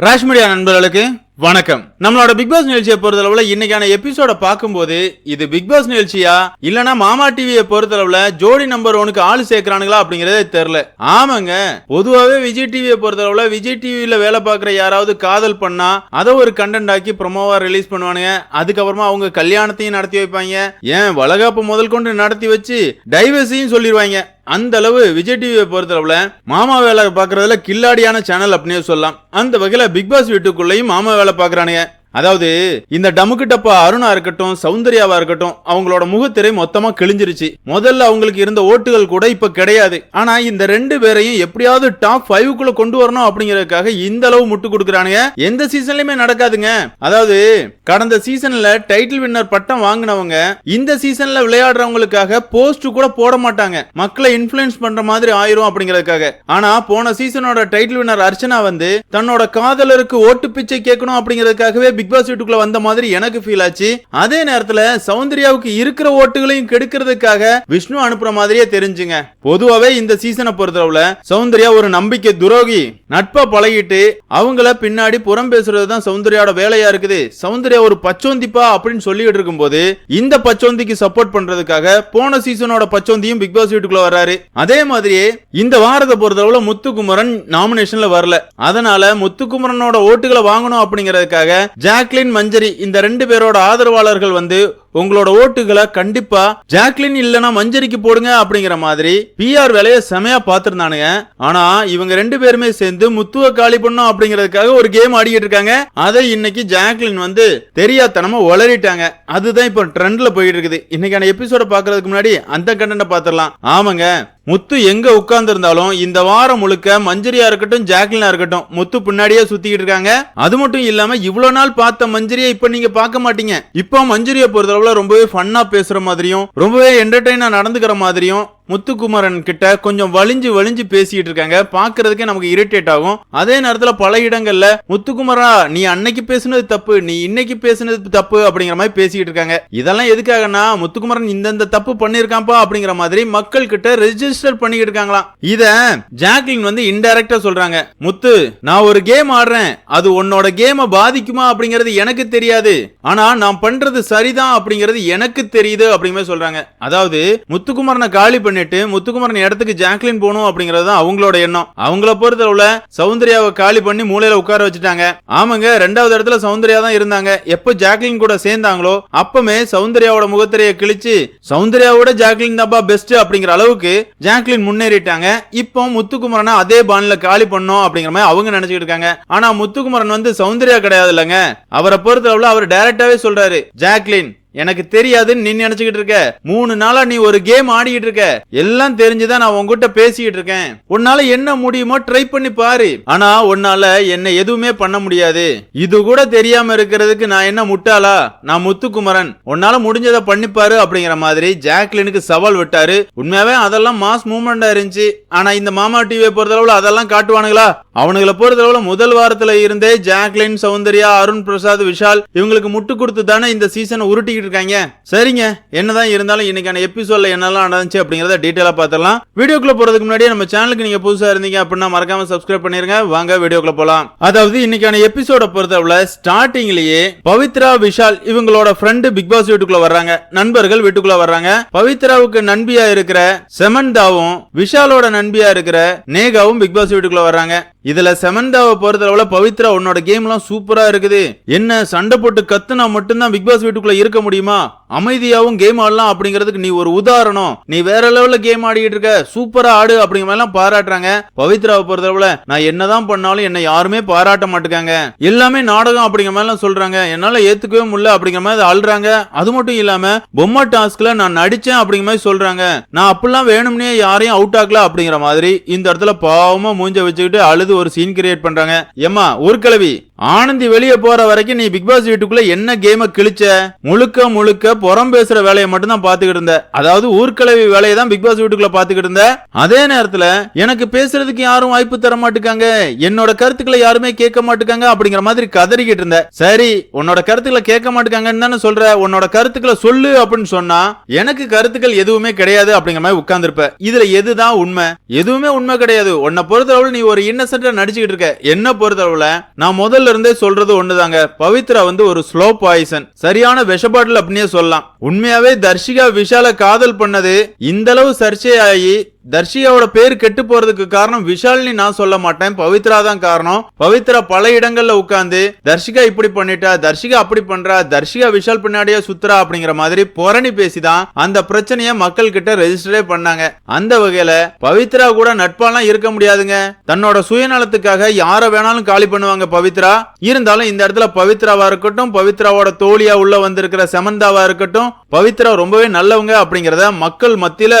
Rash media நண்பர்களுக்கு வணக்கம். நம்மளோட பிக் பாஸ் நிகழ்ச்சியை பொறுத்தளவுல இன்னைக்கான எபிசோட பார்க்கும்போது இது பிக் பாஸ் நிகழ்ச்சியா? இல்லனா மாமா டிவியை பொறுத்தளவுல ஜோடி நம்பர் ஒனுக்கு ஆள் சேர்க்கிறானுங்களா அப்படிங்கறதே தெரியல ஆமாங்க. பொதுவாவே விஜய் டிவியை பொறுத்தளவுல விஜய் டிவியில வேலை பார்க்குற யாராவது காதல் பண்ணா அதை ஒரு கண்டென்ட் ஆக்கி ப்ரொமோவா ரிலீஸ் பண்ணுவானுங்க. அதுக்கப்புறமா அவங்க கல்யாணத்தையும் நடத்தி வைப்பாங்க. ஏன் வளகாப்பு முதல் கொண்டு நடத்தி வச்சு டைவர்ஸையும் சொல்லிடுவாங்க. அந்த அளவு விஜய் டிவியை பொறுத்தளவுல மாமா வேலை பாக்குறதுல கில்லாடியான சேனல் அப்படின்னே சொல்லலாம். அந்த வகையில பிக் பாஸ் வீட்டுக்குள்ளேயும் மாமா வேலை பாக்குறானுங்க அதாவது இந்த டமுக்கு டப்பா அருணா இருக்கட்டும் சௌந்தர்யாவா இருக்கட்டும் அவங்களோட முகத்திரை மொத்தமா கிழிஞ்சிருச்சு. முதல்ல அவங்களுக்கு இருந்த ஓட்டுகள் கூட இப்ப கிடையாது. ஆனா இந்த ரெண்டு பேரையும் எப்படியாவது டாப் ஃபைவ்க்குள்ள கொண்டு வரணும் அப்படிங்கறதுக்காக இந்த அளவு முட்டு கொடுக்குறானுங்க. எந்த சீசன்லயுமே நடக்காதுங்க. அதாவது கடந்த சீசன்ல டைட்டில் வின்னர் பட்டம் வாங்கினவங்க இந்த சீசன்ல விளையாடுறவங்களுக்காக போஸ்ட் கூட போட மாட்டாங்க. மக்களை இன்ஃபுளுன்ஸ் பண்ற மாதிரி ஆயிரும் அப்படிங்கறதுக்காக. ஆனா போன சீசனோட டைட்டில் வின்னர் அர்ச்சனா வந்து தன்னோட காதலருக்கு ஓட்டு பிச்சை கேட்கணும் அப்படிங்கறதுக்காகவே பிக் பாஸ் வீட்டுக்குள்ள வந்த மாதிரி எனக்கு ஃபீல் ஆச்சு. அதே நேரத்துல சௌந்தர்யாவுக்கு இருக்கிற ஓட்டுகளையும் கெடுக்கிறதுக்காக விஷ்ணு அனுப்புற மாதிரியே தெரிஞ்சுங்க. பொதுவாவே இந்த சீசனை பொறுத்தளவுல சௌந்தர்யா ஒரு நம்பிக்கை துரோகி. நட்பா பழகிட்டு அவங்கள பின்னாடி புறம் பேசுறதுதான் சௌந்தர்யாவோட வேலையா இருக்குது. சௌந்தர்யா ஒரு பச்சோந்திப்பா அப்படின்னு சொல்லிட்டு இருக்கும்போது இந்த பச்சோந்திக்கு சப்போர்ட் பண்றதுக்காக போன சீசனோட பச்சோந்தியும் பிக் பாஸ் வீட்டுக்குள்ள வர்றாரு. அதே மாதிரியே இந்த வாரத்தை பொறுத்தளவுல முத்துக்குமரன் நாமினேஷன்ல வரல. அதனால முத்துக்குமரனோட ஓட்டுகளை வாங்கணும் அப்படிங்கறதுக்காக ஜாக்லின் மஞ்சரி இந்த ரெண்டு பேரோட ஆதரவாளர்கள் வந்து உங்களோட ஓட்டுகளை கண்டிப்பா ஜாக்லின் இல்லனா மஞ்சரிக்கு போடுங்க அப்படிங்கிற மாதிரி பிஆர் வேலையை செமையா பாத்துருந்தானுங்க ஆனா இவங்க ரெண்டு பேருமே சேர்ந்து முத்துவ காலி பண்ணும் அப்படிங்கறதுக்காக ஒரு கேம் ஆடிக்கிட்டு இருக்காங்க. அதை இன்னைக்கு ஜாக்லின் வந்து தெரியாதனமா உளறிட்டாங்க. அதுதான் இப்போ ட்ரெண்ட்ல போயிட்டு இருக்குது. இன்னைக்கான எபிசோட பாக்குறதுக்கு முன்னாடி அந்த கண்டனை பாத்துடலாம் ஆமாங்க முத்து எங்க உட்கார்ந்திருந்தாலும் இந்த வாரம் முழுக்க மஞ்சரியா இருக்கட்டும் ஜாக்லினா இருக்கட்டும் முத்து பின்னாடியே சுத்திக்கிட்டு இருக்காங்க. அது மட்டும் இல்லாம இவ்வளவு நாள் பார்த்த மஞ்சரியை இப்ப நீங்க பார்க்க மாட்டீங்க. இப்போ மஞ்சரியை பொறுத்தளவுல ரொம்பவே ஃபன்னா பேசுற மாதிரியும் ரொம்பவே என்டர்டைனா நடந்துக்கிற மாதிரியும் முத்துக்குமரன் கிட்ட கொஞ்சம் வலிஞ்சு வலிஞ்சு பேசிட்டு இருக்காங்க. பாக்குறதுக்கே நமக்கு இரிட்டேட் ஆகும். அதே நேரத்துல பல இடங்கள்ல முத்துக்குமரா நீ அன்னைக்கு பேசுனது தப்பு நீ இன்னைக்கு பேசுனது தப்பு அப்படிங்கிற மாதிரி பேசிட்டு இருக்காங்க. இதெல்லாம் எதுக்காகனா முத்துக்குமரன் இந்தந்த தப்பு பண்ணிருக்கான்ப்பா அப்படிங்கிற மாதிரி மக்கள் கிட்ட ரெஜிஸ்டர் பண்ணிக்கிட்டு இருக்காங்களாம். இத ஜாக்லின் வந்து இன்டைரக்டா சொல்றாங்க. முத்து நான் ஒரு கேம் ஆடுறேன். அது உன்னோட கேம பாதிக்குமா? அப்படிங்கிறது எனக்கு தெரியாது. ஆனா நான் பண்றது சரிதான் அப்படிங்கிறது எனக்கு தெரியுது அப்படிங்கிற சொல்றாங்க. அதாவது முத்துக்குமரனை காலி பண்ணிட்டு முத்துக்குமரன் இடத்துக்கு ஜாக்லின் போகணும் அப்படிங்கறது தான் அவங்களோட எண்ணம். அவங்கள பொறுத்தளவுல சௌந்தர்யாவை காலி பண்ணி மூலையில உட்கார வச்சுட்டாங்க. ஆமாங்க ரெண்டாவது இடத்துல சௌந்தர்யா தான் இருந்தாங்க. எப்ப ஜாக்லின் கூட சேர்ந்தாங்களோ அப்பமே சௌந்தர்யாவோட முகத்திரையை கிழிச்சு சௌந்தர்யாவோட ஜாக்லின் தான்ப்பா பெஸ்ட் அப்படிங்கிற அளவுக்கு ஜாக்லின் முன்னேறிட்டாங்க. இப்போ முத்துக்குமரனை அதே பான்ல காலி பண்ணோம் அப்படிங்கிற மாதிரி அவங்க நினைச்சுட்டு இருக்காங்க. ஆனா முத்துக்குமரன் வந்து சௌந்தர்யா கிடையாது இல்லைங்க அவரை பொறுத்தளவுல அவர் டைரக்டாவே சொல்றாரு ஜாக்லின் எனக்கு தெரியாதுன்னு நீ நினைச்சுக்கிட்டு இருக்க. மூணு நாளா நீ ஒரு கேம் ஆடிக்கிட்டு இருக்க. எல்லாம் தெரிஞ்சுதான் நான் உன்கிட்ட பேசிக்கிட்டு இருக்கேன். உன்னால என்ன முடியுமோ ட்ரை பண்ணி பாரு. ஆனா உன்னால என்ன எதுவுமே பண்ண முடியாது. இது கூட தெரியாம இருக்கிறதுக்கு நான் என்ன முட்டாளா? நான் முத்துக்குமரன். உன்னால முடிஞ்சதை பண்ணிப்பாரு அப்படிங்கிற மாதிரி ஜாக்லினுக்கு சவால் விட்டாரு. உண்மையாவே அதெல்லாம் மாஸ் மூமெண்டா இருந்துச்சு. ஆனா இந்த மாமா டிவியை பொறுத்தளவுல அதெல்லாம் காட்டுவானுங்களா? அவனுங்களை பொறுத்தளவுல முதல் வாரத்துல இருந்தே ஜாக்லின் சௌந்தர்யா அருண் பிரசாத் விஷால் இவங்களுக்கு முட்டு கொடுத்து தானே இந்த சீசனை உருட்டிக்கிட்டு இருக்காங்க சரிங்க. என்னதான் இருந்தாலும் இன்னைக்கான எபிசோட்ல என்னெல்லாம் நடந்துச்சு அப்படிங்கறத டீட்டெயிலா பார்த்துடலாம். வீடியோக்குள்ள போறதுக்கு முன்னாடி நம்ம சேனலுக்கு நீங்க புதுசா இருந்தீங்க அப்படின்னா மறக்காம சப்ஸ்கிரைப் பண்ணிருங்க. வாங்க வீடியோக்குள்ள போலாம். அதாவது இன்னைக்கான எபிசோட பொறுத்தவரை ஸ்டார்டிங்லயே பவித்ரா விஷால் இவங்களோட ஃப்ரெண்டு பிக் பாஸ் வீட்டுக்குள்ள வர்றாங்க. நண்பர்கள் வீட்டுக்குள்ள வர்றாங்க. பவித்ராவுக்கு நண்பியா இருக்கிற செமந்தாவும் விஷாலோட நண்பியா இருக்கிற நேகாவும் பிக் பாஸ் வீட்டுக்குள்ள வர்றாங்க. இதுல செமந்தாவை பொறுத்தளவுல பவித்ரா உன்னோட கேம் எல்லாம் சூப்பரா இருக்குது. என்ன சண்டை போட்டு கத்துனா மட்டும்தான் பிக் பாஸ் வீட்டுக்குள்ள இருக்க முடியுமா? அமைதியாகவும் கேம் ஆடலாம் அப்படிங்கிறதுக்கு நீ ஒரு உதாரணம். நீ வேற லெவல்ல கேம் ஆடிட்டு இருக்க சூப்பரா ஆடு அப்படிங்கிற மாதிரி பாராட்டுறாங்க. பவித்ராவை பொறுத்தளவுல நான் என்னதான் பண்ணாலும் என்னை யாருமே பாராட்ட மாட்டேங்காங்க. எல்லாமே நாடகம் அப்படிங்கிற மாதிரி சொல்றாங்க. என்னால ஏத்துக்கவே முடியல அப்படிங்கிற மாதிரி அழுறாங்க. அது மட்டும் இல்லாம பொம்மை டாஸ்க்ல நான் நடிச்சேன் அப்படிங்கிற மாதிரி சொல்றாங்க. நான் அப்படிலாம் வேணும்னே யாரையும் அவுட் ஆகல அப்படிங்கிற மாதிரி இந்த இடத்துல பாவமா மூஞ்ச வச்சுக்கிட்டு அழுது ஒரு சீன் கிரியேட் பண்றாங்க. ஏமா ஒரு கிளவி ஆனந்தி வெளியே போற வரைக்கும் நீ பிக் பாஸ் வீட்டுக்குள்ள என்ன கேம கிழிச்ச? முழுக்க முழுக்க புறம் பேசுற வேலையை மட்டும் தான் பாத்துக்கிட்டு இருந்த அதாவது ஊர்க்கிழவி வேலையை தான் பிக் பாஸ் வீட்டுக்குள்ள பாத்துக்கிட்டு இருந்த அதே நேரத்துல எனக்கு பேசுறதுக்கு யாரும் வாய்ப்பு தர மாட்டுக்காங்க. என்னோட கருத்துக்களை யாருமே கேட்க மாட்டுக்காங்க அப்படிங்கிற மாதிரி கதறிக்கிட்டு இருந்த சரி உன்னோட கருத்துக்களை கேட்க மாட்டுக்காங்கன்னு தானே சொல்ற? உன்னோட கருத்துக்களை சொல்லு அப்படின்னு சொன்னா எனக்கு கருத்துக்கள் எதுவுமே கிடையாது அப்படிங்கிற மாதிரி உட்கார்ந்துருப்ப. இதுல எதுதான் உண்மை? எதுவுமே உண்மை கிடையாது. உன்னை பொறுத்தளவுல நீ ஒரு இன்னசென்டா நடிச்சுக்கிட்டு இருக்க. என்ன பொறுத்தளவுல நான் முதல்ல இருந்தே சொல்றது ஒண்ணுதாங்க. பவித்ரா வந்து ஒரு ஸ்லோ பாய்சன் சரியான விஷபாட்டில் அப்படின்னே சொல்லலாம். உண்மையாவே தர்ஷிகா விஷால காதல் பண்ணது இந்த அளவு சர்ச்சையாகி தர்ஷியாவோட பேர் கெட்டு போறதுக்கு காரணம் விஷால்னி நான் சொல்ல மாட்டேன். பவித்ரா தான் காரணம். பவித்ரா பல இடங்கள்ல உட்காந்து தர்ஷிகா இப்படி பண்ணிட்டா? தர்ஷிகா அப்படி பண்றா? தர்ஷிகா விஷால் பின்னாடியே சுத்துறா? அப்படிங்கிற மாதிரி புரணி பேசிதான் அந்த பிரச்சனைய மக்கள் கிட்ட ரெஜிஸ்டரே பண்ணாங்க. அந்த வகையில பவித்ரா கூட நட்பாலாம் இருக்க முடியாதுங்க. தன்னோட சுயநலத்துக்காக யார வேணாலும் காலி பண்ணுவாங்க பவித்ரா. இருந்தாலும் இந்த இடத்துல பவித்ராவா இருக்கட்டும் பவித்ராவோட தோழியா உள்ள வந்திருக்கிற செமந்தாவா இருக்கட்டும் பவித்ரா ரொம்பவே நல்லவங்க அப்படிங்கறத மக்கள் மத்தியில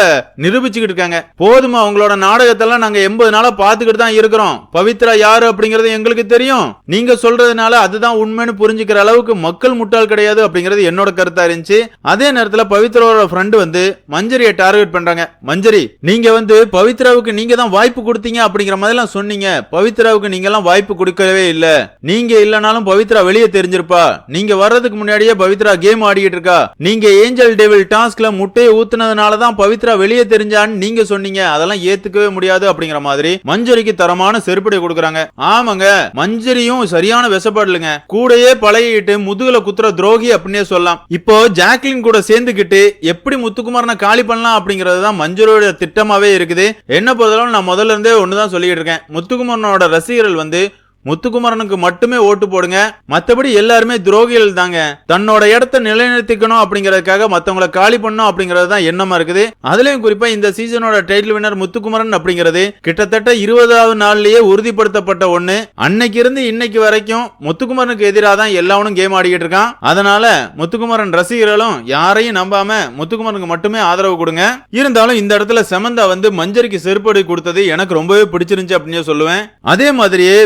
நிரூபிச்சுக்கிட்டு இருக்காங்க. போதுமா அவங்களோட நாடகத்தெல்லாம் நாங்க எண்பது நாளா பாத்துக்கிட்டு தான் இருக்கிறோம். பவித்ரா யாரு அப்படிங்கறது எங்களுக்கு தெரியும். நீங்க சொல்றதுனால அதுதான் உண்மைன்னு புரிஞ்சுக்கிற அளவுக்கு மக்கள் முட்டாள் கிடையாது அப்படிங்கிறது என்னோட கருத்தா இருந்துச்சு. அதே நேரத்துல பவித்ராவோட ஃப்ரெண்டு வந்து மஞ்சரியை டார்கெட் பண்றாங்க. மஞ்சரி நீங்க வந்து பவித்ராவுக்கு நீங்க தான் வாய்ப்பு கொடுத்தீங்க அப்படிங்கிற மாதிரிலாம் சொன்னீங்க. பவித்ராவுக்கு நீங்க எல்லாம் வாய்ப்பு கொடுக்கவே இல்ல. நீங்க இல்லனாலும் பவித்ரா வெளியே தெரிஞ்சிருப்பா. நீங்க வர்றதுக்கு முன்னாடியே பவித்ரா கேம் ஆடிக்கிட்டு இருக்கா. நீங்க ஏஞ்சல் டெவில் டாஸ்க்ல முட்டையை ஊத்துனதுனால தான் பவித்ரா வெளியே தெரிஞ்சான்னு நீங்க சொன்னீங்க. அதெல்லாம் ஏத்துக்கவே முடியாது அப்படிங்கிற மாதிரி மஞ்சரிக்கு தரமான செருப்படி கொடுக்குறாங்க. ஆமாங்க மஞ்சரியும் சரியான விஷப்பாடலுங்க. கூடயே பழகிட்டு முதுகுல குத்துற துரோகி அப்படின்னே சொல்லலாம். இப்போ ஜாக்லின் கூட சேர்ந்துக்கிட்டு எப்படி முத்துக்குமாரனை காலி பண்ணலாம் அப்படிங்கிறது தான் மஞ்சரியோட திட்டமாவே இருக்குது. என்ன பொறுத்தளவு நான் முதல்ல இருந்தே ஒண்ணுதான் சொல்லிட்டு இருக்கேன். முத்துக்குமாரனோட ரசிகர்கள் வந்து முத்துக்குமரனுக்கு மட்டுமே ஓட்டு போடுங்க. மத்தபடி எல்லாருமே துரோகிகள் தாங்க. தன்னோட இடத்த நிலைநிறுத்திக்கணும் அப்படிங்கறதுக்காக மத்தவங்கள காலி பண்ணணும் அப்படிங்கறது தான் எண்ணமா இருக்குது. அதுலயும் குறிப்பா இந்த சீசனோட டைட்டில் வினர் முத்துக்குமரன் அப்படிங்கிறது கிட்டத்தட்ட இருபதாவது நாள்லயே உறுதிப்படுத்தப்பட்ட ஒண்ணு. அன்னைக்கு இருந்து இன்னைக்கு வரைக்கும் முத்துக்குமரனுக்கு எதிராக தான் எல்லாவனும் கேம் ஆடிக்கிட்டு இருக்கான். அதனால முத்துக்குமரன் ரசிகர்களும் யாரையும் நம்பாம முத்துக்குமரனுக்கு மட்டுமே ஆதரவு கொடுங்க. இருந்தாலும் இந்த இடத்துல செமந்தா வந்து மஞ்சரிக்கு செருப்படி கொடுத்தது எனக்கு ரொம்பவே பிடிச்சிருந்துச்சு அப்படின்னு சொல்லுவேன். அதே மாதிரியே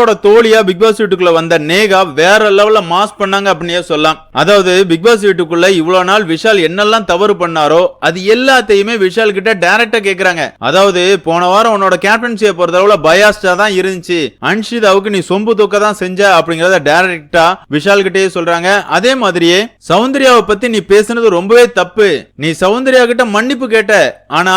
விஷாலோட தோழியா பிக் பாஸ் வீட்டுக்குள்ள வந்த நேகா வேற லெவல்ல மாஸ் பண்ணாங்க அப்படின்னே சொல்லலாம். அதாவது பிக் பாஸ் வீட்டுக்குள்ள இவ்வளவு நாள் விஷால் என்னெல்லாம் தவறு பண்ணாரோ அது எல்லாத்தையுமே விஷால் கிட்ட டைரக்டா கேக்குறாங்க. அதாவது போன வாரம் உன்னோட கேப்டன்சியை பொறுத்தளவுல பயாஸ்டா தான் இருந்துச்சு. அன்ஷிதாவுக்கு நீ சொம்பு தூக்க தான் செஞ்ச அப்படிங்கறத டைரக்டா விஷால் கிட்டே சொல்றாங்க. அதே மாதிரியே சௌந்தர்யாவை பத்தி நீ பேசுனது ரொம்பவே தப்பு. நீ சௌந்தர்யா கிட்ட மன்னிப்பு கேட்ட. ஆனா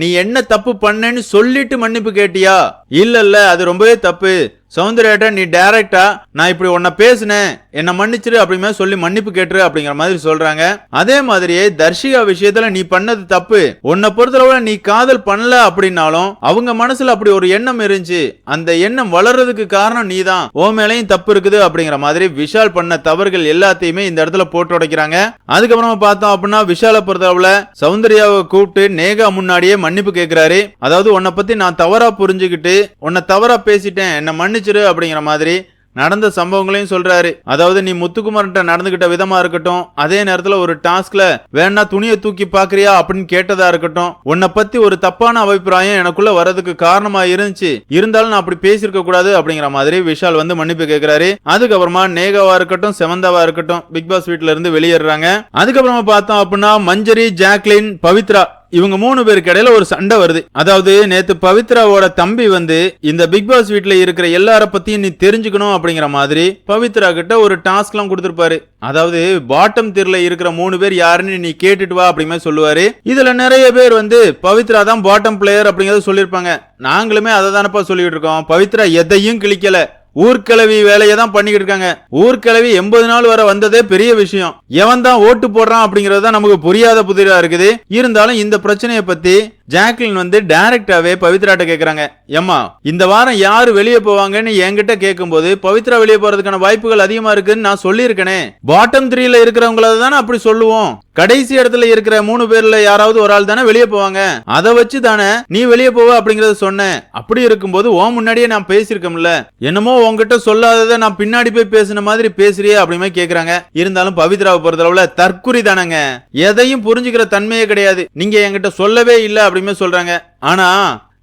நீ என்ன தப்பு பண்ணேன்னு சொல்லிட்டு மன்னிப்பு கேட்டியா? இல்ல இல்ல அது ரொம்பவே தப்பு. சௌந்தர்யாட்ட நீ டைரக்டா நான் இப்படி உன்னை பேசினேன். என்ன மன்னிச்சிரு அப்படிமே சொல்லி மன்னிப்பு கேட்டுரு அப்படிங்கிற மாதிரி சொல்றாங்க. அதே மாதிரியே தர்ஷிகா விஷயத்துல நீ பண்ணது தப்பு. உன்னை பொறுத்தளவுல நீ காதல் பண்ணல அப்படின்னாலும் அவங்க மனசுல அப்படி ஒரு எண்ணம் இருந்துச்சு. அந்த எண்ணம் வளர்றதுக்கு காரணம் நீ தான் ஓ மேலையும் தப்பு இருக்குது அப்படிங்கிற மாதிரி விஷால் பண்ண தவறுகள் எல்லாத்தையுமே இந்த இடத்துல போட்டு உடைக்கிறாங்க. அதுக்கப்புறமா பார்த்தோம் அப்படின்னா விஷாலை பொறுத்தளவுல சௌந்தர்யாவை கூப்பிட்டு நேகா முன்னாடியே மன்னிப்பு கேட்கிறாரு அதாவது உன்னை பத்தி நான் தவறா புரிஞ்சுக்கிட்டு உன்னை தவறா பேசிட்டேன் என்ன மன்னிச்சிரு அப்படிங்கிற மாதிரி நடந்த சம்பவங்களையும் சொல்றாரு. அதாவது நீ முத்துக்குமார்கிட்ட நடந்துகிட்ட விதமா இருக்கட்டும் அதே நேரத்துல ஒரு டாஸ்க்ல வேணா துணியை தூக்கி பாக்குறியா அப்படின்னு கேட்டதா இருக்கட்டும் உன்னை பத்தி ஒரு தப்பான அபிப்பிராயம் எனக்குள்ள வர்றதுக்கு காரணமா இருந்துச்சு. இருந்தாலும் நான் அப்படி பேசியிருக்க கூடாது அப்படிங்கிற மாதிரி விஷால் வந்து மன்னிப்பு கேட்கிறாரு அதுக்கப்புறமா நேகாவா இருக்கட்டும் செவந்தாவா இருக்கட்டும் பிக் பாஸ் வீட்டுல இருந்து வெளியேறாங்க அதுக்கப்புறமா பார்த்தோம் அப்படின்னா மஞ்சரி ஜாக்லின் பவித்ரா இவங்க மூணு பேருக்கு இடையில ஒரு சண்டை வருது. அதாவது நேத்து பவித்ராவோட தம்பி வந்து இந்த பிக் பாஸ் வீட்டுல இருக்கிற எல்லார பத்தியும் நீ தெரிஞ்சுக்கணும் அப்படிங்கிற மாதிரி பவித்ரா கிட்ட ஒரு டாஸ்க் எல்லாம் கொடுத்திருப்பாரு. அதாவது பாட்டம் தெருல இருக்கிற மூணு பேர் யாருன்னு நீ கேட்டுட்டு வா அப்படிங்கிற சொல்லுவாரு. இதுல நிறைய பேர் வந்து பவித்ரா தான் பாட்டம் பிளேயர் அப்படிங்கறத சொல்லியிருப்பாங்க. நாங்களுமே அதை தானப்பா சொல்லிட்டு இருக்கோம். பவித்ரா எதையும் கிளிக்கல ஊர்க்கிழவி வேலையை தான் பண்ணிக்கிட்டு இருக்காங்க. ஊர்க்கிழவி எண்பது நாள் வரை வந்ததே பெரிய விஷயம். எவன் தான் ஓட்டு போடுறான் அப்படிங்கறது தான் நமக்கு புரியாத புதிரா இருக்குது. இருந்தாலும் இந்த பிரச்சனையை பத்தி ஜாக்லின் வந்து டைரக்டாவே பவித்ராட்ட கேக்குறாங்க. ஏம்மா இந்த வாரம் யாரு வெளியே போவாங்கன்னு என்கிட்ட கேட்கும்போது பவித்ரா வெளியே போறதுக்கான வாய்ப்புகள் அதிகமா இருக்குன்னு நான் சொல்லியிருக்கேனே. பாட்டம் த்ரீல இருக்கிறவங்கள தானே அப்படி சொல்லுவோம். கடைசி இடத்துல இருக்கிற மூணு பேர்ல யாராவது ஒரு ஆள் தானே வெளியே போவாங்க. அதை வச்சு தானே நீ வெளியே போவ அப்படிங்கறத சொன்னேன். அப்படி இருக்கும்போது உன் முன்னாடியே நான் பேசியிருக்கோம்ல என்னமோ உங்ககிட்ட சொல்லாததை நான் பின்னாடி போய் பேசின மாதிரி பேசுறியே அப்படிமே கேக்குறாங்க. இருந்தாலும் பவித்ராவை பொறுத்தளவுல தற்குறி தானங்க. எதையும் புரிஞ்சுக்கிற தன்மையே கிடையாது. நீங்க என்கிட்ட சொல்லவே இல்லை அப்படிமே சொல்றாங்க. ஆனா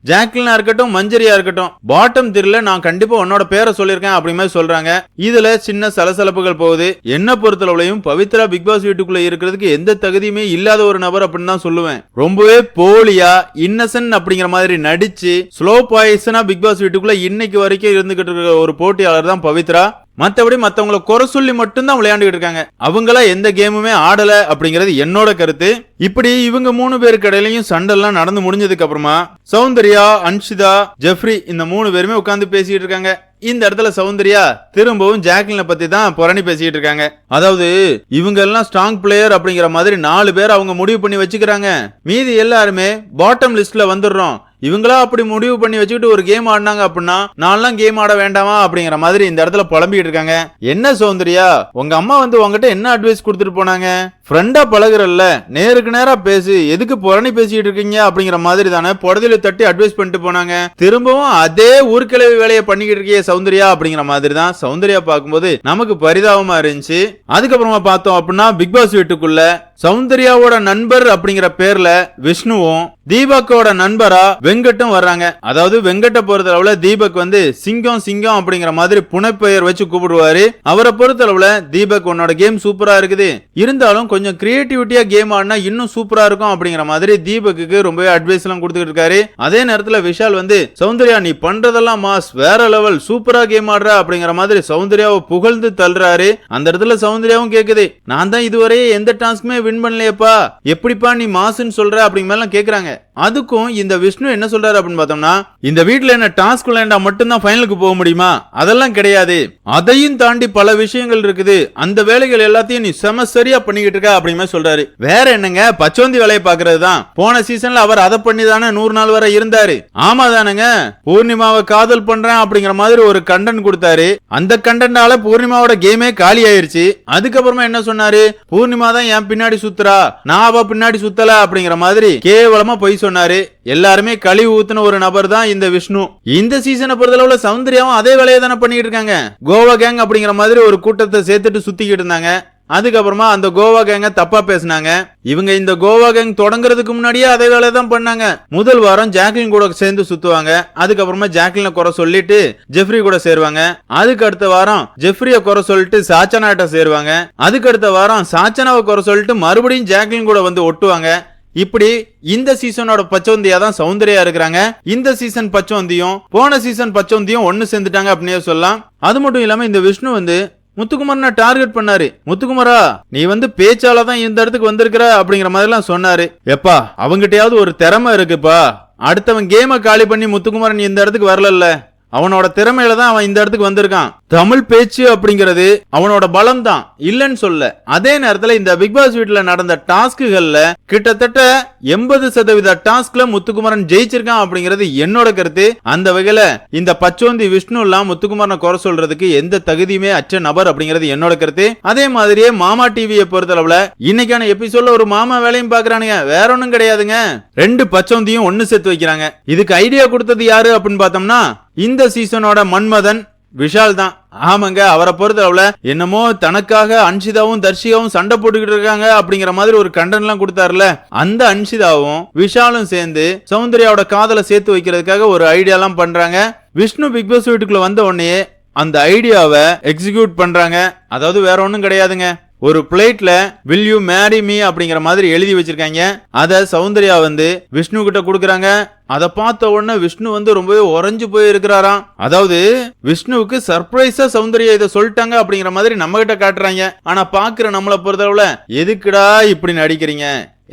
ஜாக்லினா இருக்கட்டும் மஞ்சரியா இருக்கட்டும் பாட்டம் திருல நான் கண்டிப்பா உன்னோட பேரை சொல்லியிருக்கேன் அப்படி மாதிரி சொல்றாங்க. இதுல சின்ன சலசலப்புகள் போகுது. என்ன பொறுத்தளவுலையும் பவித்ரா பிக் பாஸ் வீட்டுக்குள்ள இருக்கிறதுக்கு எந்த தகுதியுமே இல்லாத ஒரு நபர் அப்படின்னு தான் சொல்லுவேன். ரொம்பவே போலியா இன்னசென்ட் அப்படிங்கிற மாதிரி நடிச்சு ஸ்லோ பாய்ஸனா பிக் பாஸ் வீட்டுக்குள்ள இன்னைக்கு வரைக்கும் இருந்துகிட்டு இருக்கிற ஒரு போட்டியாளர் தான் பவித்ரா. மற்றபடி மற்றவங்கள குறை சொல்லி மட்டும்தான் விளையாண்டுகிட்டு இருக்காங்க. அவங்களா எந்த கேமுமே ஆடல அப்படிங்கிறது என்னோட கருத்து. இப்படி இவங்க மூணு பேருக்கு இடையிலயும் சண்டெல்லாம் நடந்து முடிஞ்சதுக்கு அப்புறமா சௌந்தர்யா அன்ஷிதா ஜெஃப்ரி இந்த மூணு பேருமே உட்காந்து பேசிட்டு இருக்காங்க. இந்த இடத்துல சௌந்தர்யா திரும்பவும் ஜாக்லினை பத்தி தான் புரணி பேசிட்டு இருக்காங்க. அதாவது இவங்க எல்லாம் ஸ்ட்ராங் பிளேயர் அப்படிங்கிற மாதிரி நாலு பேர் அவங்க முடிவு பண்ணி வச்சுக்கிறாங்க. மீதி எல்லாருமே பாட்டம் லிஸ்ட்ல வந்துடுறோம். இவங்களா அப்படி முடிவு பண்ணி வச்சுக்கிட்டு ஒரு கேம் ஆடினாங்க அப்படின்னா நான்லாம் கேம் ஆட வேண்டாமா அப்படிங்கிற மாதிரி இந்த இடத்துல புலம்பிட்டு இருக்காங்க. என்ன சௌந்தர்யா உங்க அம்மா வந்து உங்ககிட்ட என்ன அட்வைஸ் கொடுத்துட்டு போனாங்க? ஃப்ரெண்டா பழகுறல்ல நேருக்கு நேரா பேசு எதுக்கு புரணி பேசிட்டு இருக்கீங்க அப்படிங்கிற மாதிரி தானே புடதில தட்டி அட்வைஸ் பண்ணிட்டு போனாங்க. திரும்பவும் அதே ஊர்க்கிழவி வேலையை பண்ணிக்கிட்டு இருக்கிய சௌந்தர்யா அப்படிங்கிற மாதிரி தான் சௌந்தர்யா பார்க்கும்போது நமக்கு பரிதாபமா இருந்துச்சு. அதுக்கப்புறமா பார்த்தோம் அப்படின்னா பிக் பாஸ் வீட்டுக்குள்ள சௌந்தர்யாவோட நண்பர் அப்படிங்கிற பேர்ல விஷ்ணுவும் தீபக்கோட நண்பரா வெங்கட்டும் வர்றாங்க. அதாவது வெங்கட்ட பொறுத்தளவுல தீபக் வந்து சிங்கம் சிங்கம் அப்படிங்கிற மாதிரி புனைப்பெயர் வச்சு கூப்பிடுவாரு. அவரை பொறுத்தளவுல தீபக் உன்னோட கேம் சூப்பரா இருக்குது. இருந்தாலும் கொஞ்சம் கிரியேட்டிவிட்டியா கேம் ஆடினா இன்னும் சூப்பரா இருக்கும் அப்படிங்கிற மாதிரி தீபக்கு ரொம்பவே அட்வைஸ் எல்லாம் கொடுத்துட்டு இருக்காரு. அதே நேரத்துல விஷால் வந்து சௌந்தர்யா நீ பண்றதெல்லாம் மாஸ் வேற லெவல் சூப்பரா கேம் ஆடுற அப்படிங்கிற மாதிரி சௌந்தர்யாவை புகழ்ந்து தள்ளுறாரு. அந்த இடத்துல சௌந்தர்யாவும் கேக்குது நான் தான் இதுவரையே எந்த டாஸ்க்குமே வின் பண்ணலையப்பா. எப்படிப்பா நீ மாசுன்னு சொல்ற? அப்படிங்கிற மாதிரிலாம் கேக்குறாங்க. அதுக்கும் இந்த விஷ்ணு என்ன சொல்றாரு அப்படின்னு பார்த்தோம்னா இந்த வீட்டுல என்ன டாஸ்க் விளையாண்டா மட்டும்தான் ஃபைனலுக்கு போக முடியுமா? அதெல்லாம் கிடையாது. அதையும் தாண்டி பல விஷயங்கள் இருக்குது. அந்த வேலைகள் எல்லாத்தையும் நீ செம சரியா பண்ணிக்கிட்டு இருக்க அப்படிங்கிற சொல்றாரு. வேற என்னங்க? பச்சோந்தி வேலையை பாக்குறது தான். போன சீசன்ல அவர் அதை பண்ணி தானே நூறு நாள் வரை இருந்தாரு. ஆமா தானுங்க. பூர்ணிமாவை காதல் பண்றேன் அப்படிங்கிற மாதிரி ஒரு கண்டென்ட் கொடுத்தாரு. அந்த கண்டென்டால பூர்ணிமாவோட கேமே காலி ஆயிருச்சு. அதுக்கப்புறமா என்ன சொன்னாரு? பூர்ணிமா தான் என் பின்னாடி சுத்துறா. நான் அவ பின்னாடி சுத்தல அப்படிங்கிற மாதிரி கேவலமா பொய் சொன்னாரு. எல்லாருமே கழிவு ஊத்துன ஒரு நபர் தான் இந்த விஷ்ணு. இந்த சீசனை பொறுத்தளவுல சௌந்தர்யாவும் அதே வேலையை தானே பண்ணிட்டு இருக்காங்க. கோவா கேங் அப்படிங்கிற மாதிரி ஒரு கூட்டத்தை சேர்த்துட்டு சுத்திக்கிட்டு இருந்தாங்க. அதுக்கப்புறமா அந்த கோவா கேங்க தப்பா பேசினாங்க. இவங்க இந்த கோவா கேங் தொடங்குறதுக்கு முன்னாடியே அதே வேலையை தான் பண்ணாங்க. முதல் வாரம் ஜாக்லின் கூட சேர்ந்து சுத்துவாங்க. அதுக்கப்புறமா ஜாக்லினை குறை சொல்லிட்டு ஜெஃப்ரி கூட சேருவாங்க. அதுக்கு அடுத்த வாரம் ஜெஃப்ரிய குறை சொல்லிட்டு சாச்சனாட்ட சேருவாங்க. அதுக்கு அடுத்த வாரம் சாச்சனாவை குறை சொல்லிட்டு மறுபடியும் ஜாக்லின் கூட வந்து ஒட்டுவாங்க. இப்படி இந்த சீசனோட பச்சவந்தியா தான் சௌந்தர்யா இருக்கிறாங்க. இந்த சீசன் பச்சவந்தியும் போன சீசன் பச்சவந்தியும் ஒன்னு சேர்ந்துட்டாங்க அப்படின்னு சொல்லலாம். அது மட்டும் இல்லாம இந்த விஷ்ணு வந்து முத்துக்குமாரனை டார்கெட் பண்ணாரு. முத்துக்குமாரா நீ வந்து பேச்சால தான் இந்த இடத்துக்கு வந்திருக்கிற அப்படிங்கிற மாதிரிலாம் சொன்னாரு. எப்பா அவங்கிட்டயாவது ஒரு திறமை இருக்குப்பா. அடுத்தவன் கேமை காலி பண்ணி முத்துக்குமாரன் இந்த இடத்துக்கு வரலல்ல. அவனோட திறமையில தான் அவன் இந்த இடத்துக்கு வந்திருக்கான். தமிழ் பேச்சு அப்படிங்கிறது அவனோட பலம் தான் இல்லைன்னு சொல்ல. அதே நேரத்துல இந்த பிக் பாஸ் வீட்டில் நடந்த டாஸ்க்குகள்ல கிட்டத்தட்ட எண்பது சதவீத டாஸ்க்ல முத்துக்குமரன் ஜெயிச்சிருக்கான் அப்படிங்கிறது என்னோட கருத்து. அந்த வகையில இந்த பச்சோந்தி விஷ்ணு எல்லாம் முத்துக்குமரனை குறை சொல்றதுக்கு எந்த தகுதியுமே அச்ச நபர் அப்படிங்கிறது என்னோட கருத்து. அதே மாதிரியே மாமா டிவியை பொறுத்தளவுல இன்னைக்கான எபிசோட்ல ஒரு மாமா வேலையும் பாக்குறானுங்க வேற ஒன்றும் கிடையாதுங்க. ரெண்டு பச்சோந்தியும் ஒன்னு சேர்த்து வைக்கிறாங்க. இதுக்கு ஐடியா கொடுத்தது யாரு அப்படின்னு பார்த்தோம்னா இந்த சீசனோட மன்மதன் விஷால் தான். ஆமாங்க அவரை பொறுத்தளவுல என்னமோ தனக்காக அன்ஷிதாவும் தர்ஷிகாவும் சண்டை போட்டுக்கிட்டு இருக்காங்க அப்படிங்கிற மாதிரி ஒரு கண்டன்லாம் கொடுத்தாருல. அந்த அன்ஷிதாவும் விஷாலும் சேர்ந்து சௌந்தர்யாவோட காதலை சேர்த்து வைக்கிறதுக்காக ஒரு ஐடியா எல்லாம் பண்றாங்க. விஷ்ணு பிக் பாஸ் வீட்டுக்குள்ள வந்த உடனே அந்த ஐடியாவை எக்ஸிக்யூட் பண்றாங்க. அதாவது வேற ஒன்றும் கிடையாதுங்க. ஒரு பிளேட்ல வில் யூ மேரி மீ அப்படிங்கிற மாதிரி எழுதி வச்சிருக்காங்க. அத சௌந்தர்யா வந்து விஷ்ணு கிட்ட கொடுக்குறாங்க. அதை பார்த்த உடனே விஷ்ணு வந்து ரொம்பவே உறைஞ்சு போய் இருக்கிறாராம் அதாவது விஷ்ணுவுக்கு சர்ப்ரைஸா சௌந்தர்யா இதை சொல்லிட்டாங்க அப்படிங்கிற மாதிரி நம்ம கிட்ட காட்டுறாங்க. ஆனா பாக்குற நம்மளை பொறுத்தளவுல எதுக்குடா இப்படி நடிக்கிறீங்க?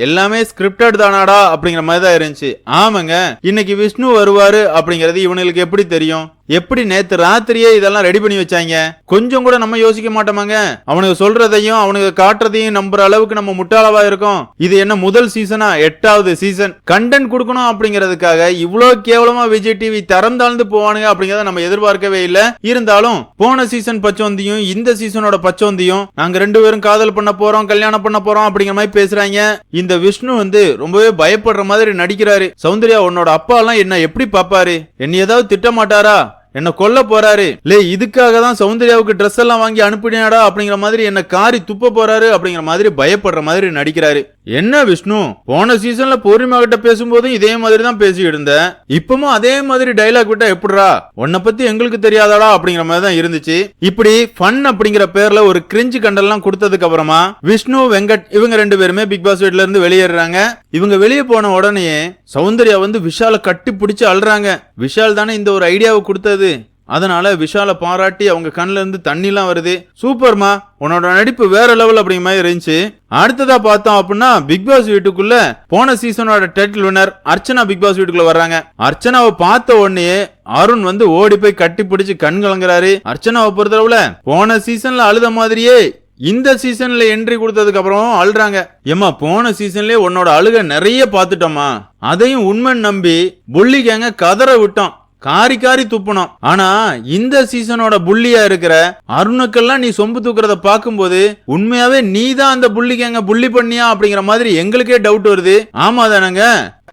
எல்லாமே ஸ்கிரிப்டட் தானாடா அப்படிங்கிற மாதிரி தான் இருந்துச்சு. ஆமாங்க இன்னைக்கு விஷ்ணு வருவாரு அப்படிங்கறது இவனுங்களுக்கு எப்படி தெரியும்? எப்படி நேத்து ராத்திரியே இதெல்லாம் ரெடி பண்ணி வச்சாங்க? கொஞ்சம் கூட நம்ம யோசிக்க மாட்டோமாங்க? அவனுக்கு சொல்றதையும் அவனுக்கு காட்டுறதையும் நம்புற அளவுக்கு நம்ம முட்டாளவா இருக்கோம். இது என்ன முதல் சீசனா எட்டாவது சீசன் கண்டென்ட் கொடுக்கணும் அப்படிங்கிறதுக்காக இவ்வளோ கேவலமா விஜய் டிவி தரம் தாழ்ந்து போவானுங்க அப்படிங்கறத நம்ம எதிர்பார்க்கவே இல்ல. இருந்தாலும் போன சீசன் பச்சோந்தியும் இந்த சீசனோட பச்சோந்தியும் நாங்க ரெண்டு பேரும் காதல் பண்ண போறோம் கல்யாணம் பண்ண போறோம் அப்படிங்கிற மாதிரி பேசுறாங்க. இந்த விஷ்ணு வந்து ரொம்பவே பயப்படுற மாதிரி நடிக்கிறாரு. சௌந்தர்யா உன்னோட அப்பா எல்லாம் என்ன எப்படி பாப்பாரு? என்ன ஏதாவது திட்ட மாட்டாரா என்ன கொல்ல போறாரு. லே இதுக்காக தான் சௌந்தர்யாவுக்கு ட்ரெஸ் எல்லாம் வாங்கி அனுப்பினாடா அப்படிங்கிற மாதிரி என்ன காரி துப்ப போறாரு அப்படிங்கிற மாதிரி பயப்படுற மாதிரி நடிக்கிறாரு. என்ன விஷ்ணு? போன சீசன்ல பூர்ணிமா கிட்ட பேசும்போதும் இதே மாதிரி தான் பேசிட்டு இருந்த இப்பவும் அதே மாதிரி டைலாக் விட்டா எப்படிடா? உன்னை பத்தி எங்களுக்கு தெரியாதாடா அப்படிங்கிற மாதிரி தான் இருந்துச்சு. இப்படி ஃபன் அப்படிங்கிற பேர்ல ஒரு கிரிஞ்சு கண்டெல்லாம் கொடுத்ததுக்கு அப்புறமா விஷ்ணு வெங்கட் இவங்க ரெண்டு பேருமே பிக் பாஸ் வீட்ல இருந்து வெளியேறாங்க. இவங்க வெளியே போன உடனே சௌந்தர்யா வந்து விஷால கட்டி பிடிச்சு அழுறாங்க. விஷால் தானே இந்த ஒரு ஐடியாவை கொடுத்தது. அதனால விஷாலை பாராட்டி அவங்க கண்ணுல இருந்து தண்ணிலாம் வருது. சூப்பர்மா உன்னோட நடிப்பு வேற லெவல் அப்படிங்கிற மாதிரி இருந்துச்சு. அடுத்ததா பார்த்தோம் அப்படின்னா பிக் பாஸ் வீட்டுக்குள்ள போன சீசனோட title winner Archana Bigg Boss வீட்டுக்குள்ள வர்றாங்க. அர்ச்சனாவை பார்த்த உடனே அருண் வந்து ஓடி போய் கட்டி பிடிச்சு கண் கலங்குறாரு. அர்ச்சனாவை பொறுத்தளவுல போன சீசன்ல அழுத மாதிரியே இந்த சீசன்ல என்ட்ரி கொடுத்ததுக்கு அப்புறம் அழுறாங்க. ஏமா போன சீசன்லயே உன்னோட அழுக நிறைய பார்த்துட்டோமா அதையும் உண்மை நம்பி புள்ளி கேங்க கதற விட்டோம். காரி காரி துப்பணும் ஆனா இந்த சீசனோட புள்ளியா இருக்கிற அருணுக்கெல்லாம் நீ சொம்பு தூக்குறத பார்க்கும்போது உண்மையாவே நீ தான் அந்த புள்ளிக்கு கேங்க புள்ளி பண்ணியா அப்படிங்கிற மாதிரி எங்களுக்கே டவுட் வருது. ஆமா தானங்க?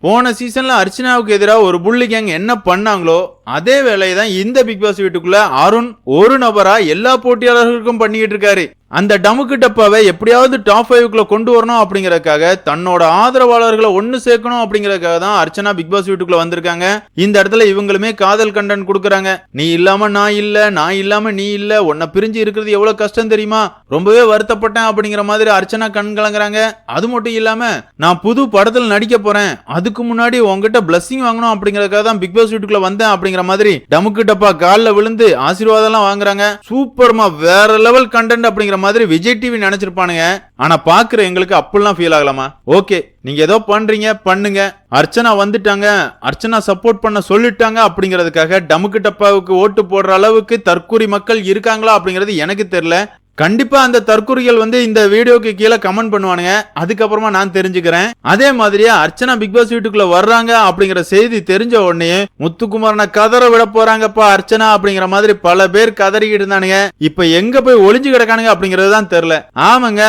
போன சீசன்ல அர்ச்சனாவுக்கு எதிராக ஒரு புள்ளி கேங் என்ன பண்ணாங்களோ அதே வேலையை தான் இந்த பிக் பாஸ் வீட்டுக்குள்ள அருண் ஒரு நபரா எல்லா போட்டியாளர்களுக்கும் பண்ணிக்கிட்டு இருக்காரு. அந்த டமுக்கு டப்பாவை எப்படியாவது டாப் ஃபைவ்க்குள்ள கொண்டு வரணும் அப்படிங்கிறதுக்காக தன்னோட ஆதரவாளர்களை ஒன்னு சேர்க்கணும் அப்படிங்கிறதுக்காக தான் அர்ச்சனா பிக் பாஸ் வீட்டுக்குள்ள வந்திருக்காங்க. இந்த இடத்துல இவங்களுமே காதல் கண்டன் கொடுக்குறாங்க. நீ இல்லாம நான் இல்ல நான் இல்லாம நீ இல்ல உன்னை பிரிஞ்சு இருக்கிறது எவ்வளவு கஷ்டம் தெரியுமா? ரொம்பவே வருத்தப்பட்டேன் அப்படிங்கிற மாதிரி அர்ச்சனா கண் கலங்குறாங்க. அது மட்டும் இல்லாம நான் புது படத்தில் நடிக்க போறேன். அதுக்கு முன்னாடி உங்ககிட்ட பிளஸ்ஸிங் வாங்கணும் அப்படிங்கிறதுக்காக தான் பிக் பாஸ் வீட்டுக்குள்ள வந்தேன் அப்படிங்கிற மாதிரி டமுக்கு டப்பா கால்ல விழுந்து ஆசீர்வாதம் எல்லாம் வாங்குறாங்க. சூப்பர்மா வேற லெவல் கண்டென்ட் அப்படிங்கிற மாதிரி விஜய் டிவி நினைச்சிருப்பானுங்க. ஆனா பாக்குற எங்களுக்கு அப்படிலாம் ஃபீல் ஆகலாமா ஓகே நீங்க ஏதோ பண்றீங்க பண்ணுங்க. அர்ச்சனா வந்துட்டாங்க அர்ச்சனா சப்போர்ட் பண்ண சொல்லிட்டாங்க அப்படிங்கிறதுக்காக டமுக்கு டப்பாவுக்கு ஓட்டு போடுற அளவுக்கு தற்கூரி மக்கள் இருக்காங்களா அப்படிங்கிறது எனக்கு தெரியல. கண்டிப்பா அந்த தற்குறிகள் வந்து இந்த வீடியோக்கு கீழே கமெண்ட் பண்ணுவானுங்க. அதுக்கப்புறமா நான் தெரிஞ்சுக்கிறேன். அதே மாதிரியே அர்ச்சனா பிக் பாஸ் வீட்டுக்குள்ள வர்றாங்க அப்படிங்கிற செய்தி தெரிஞ்ச உடனே முத்துக்குமாரனை கதற விட போறாங்கப்பா அர்ச்சனா அப்படிங்கிற மாதிரி பல பேர் கதறிக்கிட்டு இருந்தானுங்க. இப்ப எங்க போய் ஒளிஞ்சு கிடக்கானுங்க அப்படிங்கிறது தான் தெரியல. ஆமாங்க.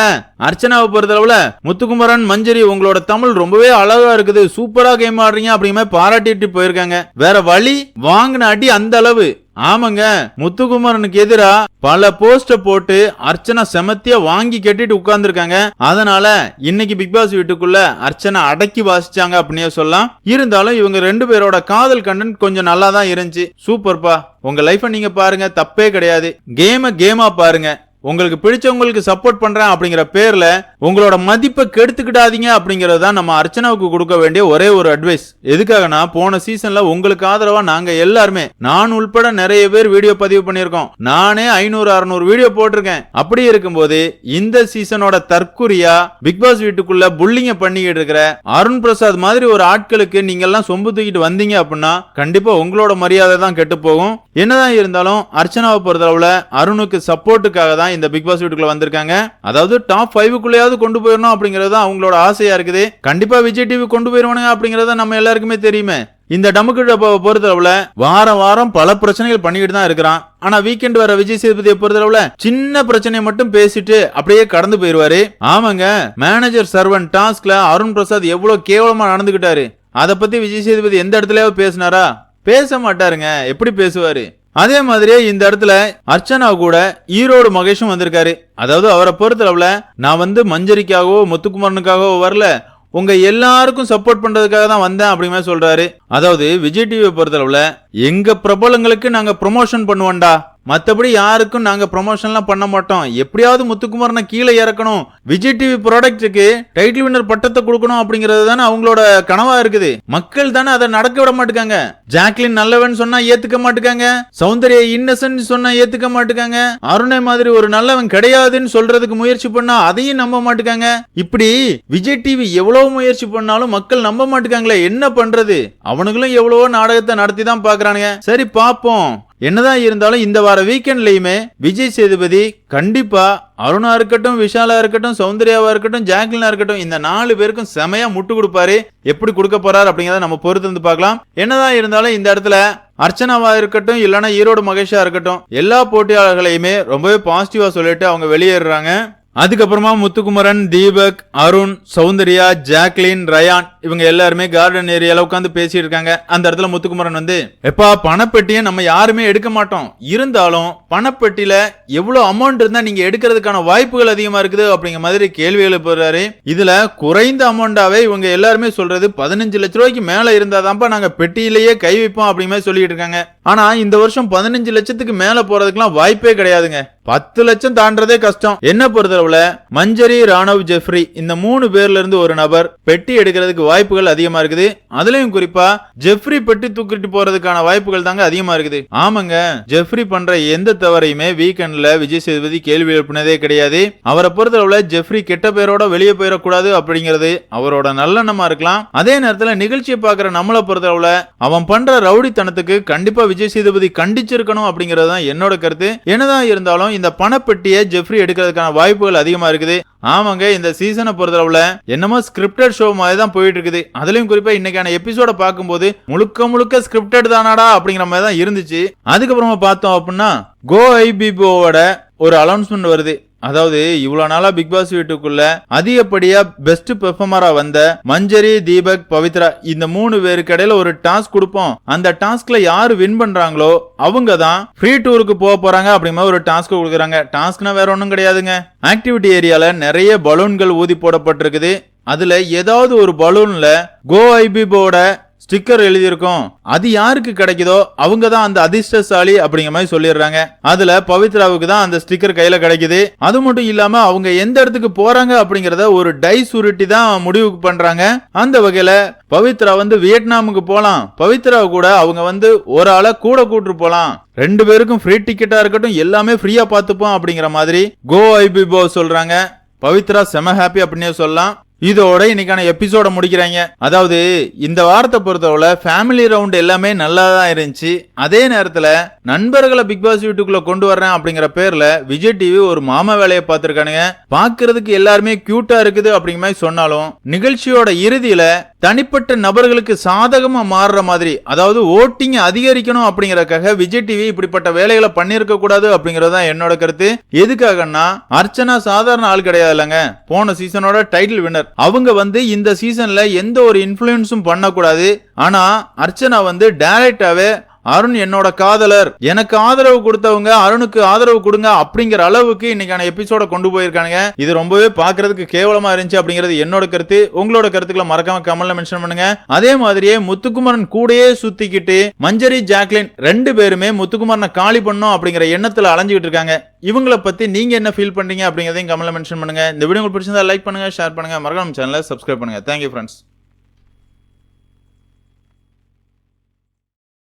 அர்ச்சனாவை பொறுத்தளவுல முத்துக்குமரன் மஞ்சரி உங்களோட தமிழ் ரொம்பவே அழகா இருக்குது. சூப்பரா கேம் ஆடுறீங்க அப்படிங்கிற பாராட்டிட்டு போயிருக்காங்க. வேற வழி வாங்கின அடி அந்த அளவு. ஆமாங்க முத்துக்குமரனுக்கு எதிரா பல போஸ்ட போட்டு அர்ச்சனா செமத்தியா வாங்கி கட்டிட்டு உட்கார்ந்துருக்காங்க. அதனால இன்னைக்கு பிக் பாஸ் வீட்டுக்குள்ள அர்ச்சனா அடக்கி வாசிச்சாங்க அப்படின்னே சொல்லலாம். இருந்தாலும் இவங்க ரெண்டு பேரோட காதல் கண்டென்ட் கொஞ்சம் நல்லா தான் இருந்துச்சு. சூப்பர்ப்பா. உங்க லைஃப நீங்க பாருங்க தப்பே கிடையாது. கேம கேமா பாருங்க. உங்களுக்கு பிடிச்சவங்களுக்கு சப்போர்ட் பண்றேன் அப்படிங்கிற பேர்ல உங்களோட மதிப்பை கெடுத்துக்கிடாதீங்க அப்படிங்கறது தான் நம்ம அர்ச்சனாவுக்கு கொடுக்க வேண்டிய ஒரே ஒரு அட்வைஸ் எதுக்காகனா போன சீசன்ல உங்களுக்கு ஆதரவா நாங்க எல்லாருமே நான் உள்பட நிறைய பேர் வீடியோ பதிவு பண்ணியிருக்கோம். நானே ஐநூறு அறுநூறு வீடியோ போட்டிருக்கேன். அப்படி இருக்கும்போது இந்த சீசனோட தற்குறியா பிக் பாஸ் வீட்டுக்குள்ள புல்லிங்க பண்ணிக்கிட்டு இருக்கிற அருண் பிரசாத் மாதிரி ஒரு ஆட்களுக்கு நீங்க எல்லாம் சொம்பு தூக்கிட்டு வந்தீங்க அப்படின்னா கண்டிப்பா உங்களோட மரியாதை தான் கெட்டு போகும். என்னதான் இருந்தாலும் அர்ச்சனாவை பொறுத்தளவுல அருணுக்கு சப்போர்ட்டுக்காக தான் இந்த பிக் பாஸ் வீட்டுக்குள்ள வந்திருக்காங்க. அதாவது டாப் ஃபைவுக்குள்ளேயாவது கொண்டு போயிடணும் அப்படிங்கறது தான் அவங்களோட ஆசையா இருக்குது. கண்டிப்பா விஜய் டிவி கொண்டு போயிருவானுங்க அப்படிங்கறத நம்ம எல்லாருக்குமே தெரியுமே. இந்த டமுக்கு டப்பாவை பொறுத்தளவுல வாரம் வாரம் பல பிரச்சனைகள் பண்ணிக்கிட்டு தான் இருக்கிறான். ஆனா வீக்கெண்ட் வர விஜய் சேதுபதியை பொறுத்தளவுல சின்ன பிரச்சனையை மட்டும் பேசிட்டு அப்படியே கடந்து போயிருவாரு. ஆமாங்க மேனேஜர் சர்வன் டாஸ்க்ல அருண் பிரசாத் எவ்வளவு கேவலமா நடந்துகிட்டாரு. அதை பத்தி விஜய் சேதுபதி எந்த இடத்துலயாவது பேசினாரா? பேச மாட்டாருங்க எப்படி பேசுவாரு? அதே மாதிரியே இந்த இடத்துல அர்ச்சனா கூட ஈரோடு மகேஷும் வந்திருக்காரு. அதாவது அவரை பொறுத்தளவுல நான் வந்து மஞ்சரிக்காகவோ முத்துக்குமரனுக்காகவோ வரல. உங்க எல்லாருக்கும் சப்போர்ட் பண்றதுக்காக தான் வந்தேன் அப்படிங்கிற சொல்றாரு. அதாவது விஜய் டிவியை பொறுத்தளவுல எங்க பிரபலங்களுக்கு நாங்க ப்ரொமோஷன் பண்ணுவோம்டா. மற்றபடி யாருக்கும் நாங்க ப்ரொமோஷன்லாம் பண்ண மாட்டோம். எப்படியாவது முத்துக்குமாரனை கீழே இறக்கணும். விஜய் டிவி ப்ராடக்ட்டுக்கு டைட்டில் வின்னர் பட்டத்தை கொடுக்கணும் அப்படிங்கிறது தானே அவங்களோட கனவா இருக்குது. மக்கள் தானே அதை நடக்க விட மாட்டுக்காங்க. ஜாக்லின் நல்லவன் சொன்னா ஏத்துக்க மாட்டுக்காங்க. சௌந்தர்ய இன்னசென்ட் சொன்னா ஏத்துக்க மாட்டுக்காங்க. அருணை மாதிரி ஒரு நல்லவன் கிடையாதுன்னு சொல்றதுக்கு முயற்சி பண்ணா அதையும் நம்ப மாட்டுக்காங்க. இப்படி விஜய் டிவி எவ்வளவு முயற்சி பண்ணாலும் மக்கள் நம்ப மாட்டுக்காங்களே என்ன பண்றது? அவனுங்களும் எவ்வளவோ நாடகத்தை நடத்தி தான் பாக்குறானுங்க சரி பாப்போம் என்னதான் இருந்தாலும் இந்த வார வீக்கெண்ட்லயுமே விஜய் சேதுபதி கண்டிப்பா அருணா இருக்கட்டும் விஷாலா இருக்கட்டும் சௌந்தர்யாவா இருக்கட்டும் ஜாக்லினா இருக்கட்டும் இந்த நாலு பேருக்கும் செமையா முட்டு கொடுப்பாரு. எப்படி கொடுக்க போறாரு அப்படிங்கறத நம்ம பொறுத்து வந்து பார்க்கலாம். என்னதான் இருந்தாலும் இந்த இடத்துல அர்ச்சனாவா இருக்கட்டும் இல்லைன்னா ஈரோடு மகேஷா இருக்கட்டும் எல்லா போட்டியாளர்களையுமே ரொம்பவே பாசிட்டிவா சொல்லிட்டு அவங்க வெளியேறாங்க அதுக்கப்புறமா முத்துக்குமரன் தீபக் அருண் சௌந்தர்யா ஜாக்லின் ரயான் இவங்க எல்லாருமே கார்டன் ஏரியால உட்காந்து பேசிட்டு இருக்காங்க. அந்த இடத்துல முத்துக்குமரன் வந்து எப்பா பணப்பெட்டியை நம்ம யாருமே எடுக்க மாட்டோம். இருந்தாலும் பணப்பெட்டியில எவ்வளவு அமௌண்ட் இருந்தா நீங்க எடுக்கிறதுக்கான வாய்ப்புகள் அதிகமா இருக்குது? அப்படிங்கிற மாதிரி கேள்வி எழுப்புறாரு. இதுல குறைந்த அமௌண்டாவே இவங்க எல்லாருமே சொல்றது பதினஞ்சு லட்ச ரூபாய்க்கு மேல இருந்தாதான்ப்பா நாங்க பெட்டியிலேயே கை வைப்போம் அப்படிங்கிற மாதிரி சொல்லிட்டு இருக்காங்க. ஆனா இந்த வருஷம் பதினஞ்சு லட்சத்துக்கு மேல போறதுக்குலாம் வாய்ப்பே கிடையாதுங்க. பத்து லட்சம் தாண்டதே கஷ்டம். என்ன பொறுத்தளவுல மஞ்சரி ராணவ் ஜெஃப்ரி இந்த மூணு பேர்ல இருந்து ஒரு நபர் பெட்டி எடுக்கிறதுக்கு வாய்ப்புகள் அதிகமா இருக்குது. அதுலயும் குறிப்பா ஜெஃப்ரி பெட்டி தூக்கிட்டு போறதுக்கான வாய்ப்புகள் தாங்க அதிகமா இருக்குது. ஆமாங்க ஜெஃப்ரி பண்ற எந்த தவறையுமே வீக்கெண்ட்ல விஜய் சேதுபதி கேள்வி எழுப்பினதே கிடையாது. அவரை பொறுத்தளவுல ஜெஃப்ரி கெட்ட பேரோட வெளியே போயிடக்கூடாது அப்படிங்கிறது அவரோட நல்லெண்ணமா இருக்கலாம். அதே நேரத்துல நிகழ்ச்சியை பாக்குற நம்மளை பொறுத்தளவுல அவன் பண்ற ரவுடித்தனத்துக்கு கண்டிப்பா விஜய் சேதுபதி கண்டிச்சிருக்கணும் அப்படிங்கிறது தான் என்னோட கருத்து. என்னதான் இருந்தாலும் இந்த பணப்பெட்டியை ஜெஃப்ரி எடுக்கிறதுக்கான வாய்ப்புகள் அதிகமா இருக்குது. ஆமாங்க இந்த சீசனை பொறுத்தளவுல என்னமோ ஸ்கிரிப்டட் ஷோ மாதிரி தான் போயிட்டு இருக்குது அதுலயும் குறிப்பா இன்னைக்கான எபிசோட பார்க்கும்போது முழுக்க முழுக்க ஸ்கிரிப்டட் தானாடா அப்படிங்கிற மாதிரி தான் இருந்துச்சு. அதுக்கப்புறமா பார்த்தோம் அப்படின்னா கோ ஐபிபோவோட ஒரு அனௌன்ஸ்மெண்ட் வருது. அதாவது இவ்வளவு நாளா பிக் பாஸ் வீட்டுக்குள்ள அதிகப்படியா பெஸ்ட் பெர்ஃபார்மரா வந்த மஞ்சரி தீபக் பவித்ரா இந்த மூணு பேருக்கு இடையில ஒரு டாஸ்க் கொடுப்போம். அந்த டாஸ்க்ல யாரு வின் பண்றாங்களோ அவங்க தான் ஃப்ரீ டூருக்கு போக போறாங்க அப்படிங்கிற ஒரு டாஸ்க் கொடுக்குறாங்க. டாஸ்க்னா வேற ஒன்றும் கிடையாதுங்க. ஆக்டிவிட்டி ஏரியால நிறைய பலூன்கள் ஊதி போடப்பட்டிருக்குது. அதுல ஏதாவது ஒரு பலூன்ல கோ ஐபிபோட ஸ்டிக்கர் எழுதியிருக்கோம். அது யாருக்கு கிடைக்குதோ அவங்க தான் அந்த அதிர்ஷ்டசாலி அப்படிங்கிற மாதிரி சொல்லிடுறாங்க. அதுல பவித்ராவுக்கு தான் அந்த ஸ்டிக்கர் கையில கிடைக்குது. அது மட்டும் இல்லாம அவங்க எந்த இடத்துக்கு போறாங்க அப்படிங்கறத ஒரு டை சுருட்டி தான் முடிவுக்கு பண்றாங்க. அந்த வகையில பவித்ரா வந்து வியட்நாமுக்கு போலாம். பவித்ரா கூட அவங்க வந்து ஒரு ஆளை கூட கூட்டு போலாம். ரெண்டு பேருக்கும் ஃப்ரீ டிக்கெட்டா இருக்கட்டும் எல்லாமே ஃப்ரீயா பார்த்துப்போம் அப்படிங்கிற மாதிரி கோ ஐபிபோ சொல்றாங்க. பவித்ரா செம ஹாப்பி அப்படின்னே சொல்லலாம். இதோட இன்னைக்கான எபிசோட முடிக்கிறாங்க. அதாவது இந்த வாரத்தை பொறுத்தவரை ஃபேமிலி ரவுண்ட் எல்லாமே நல்லா தான் இருந்துச்சு. அதே நேரத்தில் நண்பர்களை பிக் பாஸ் வீட்டுக்குள்ள கொண்டு வர்றேன் அப்படிங்கிற பேர்ல விஜய் டிவி ஒரு மாமா வேலையை பார்த்துருக்கானுங்க. பாக்குறதுக்கு எல்லாருமே கியூட்டா இருக்குது அப்படிங்கிற மாதிரி சொன்னாலும் நிகழ்ச்சியோட இறுதியில தனிப்பட்ட நபர்களுக்கு சாதகமாக மாறுற மாதிரி அதாவது ஓட்டிங் அதிகரிக்கணும் அப்படிங்கறக்காக விஜய் டிவி இப்படிப்பட்ட வேலைகளை பண்ணியிருக்க கூடாது அப்படிங்கறது தான் என்னோட கருத்து. எதுக்காகன்னா அர்ச்சனா சாதாரண ஆள் கிடையாது இல்லைங்க. போன சீசனோட டைட்டில் வின்னர் அவங்க வந்து இந்த சீசன்ல எந்த ஒரு இன்ஃபுளுன்ஸும் பண்ணக்கூடாது. ஆனா அர்ச்சனா வந்து டைரக்டாவே அருண் என்னோட காதலர். எனக்கு ஆதரவு கொடுத்தவங்க அருணுக்கு ஆதரவு கொடுங்க அப்படிங்கிற அளவுக்கு இன்னைக்கான எபிசோட கொண்டு போயிருக்கானுங்க. இது ரொம்பவே பாக்குறதுக்கு கேவலமா இருந்துச்சு அப்படிங்கிறது என்னோட கருத்து. உங்களோட கருத்துக்களை மறக்காம கமெண்ட்ல மென்ஷன் பண்ணுங்க. அதே மாதிரியே முத்துக்குமரன் கூடயே சுத்திக்கிட்டு மஞ்சரி ஜாக்லின் ரெண்டு பேருமே முத்துக்குமரனை காலி பண்ணும் அப்படிங்கிற எண்ணத்துல அலைஞ்சுக்கிட்டு இருக்காங்க. இவங்கள பத்தி நீங்க என்ன ஃபீல் பண்றீங்க அப்படிங்கறதையும் கமெண்ட்ல மென்ஷன் பண்ணுங்க. இந்த வீடியோ உங்களுக்கு பிடிச்சிருந்தா லைக் பண்ணுங்க ஷேர் பண்ணுங்க. மறக்காம சேனலை சப்ஸ்கிரைப் பண்ணுங்க. Thank you friends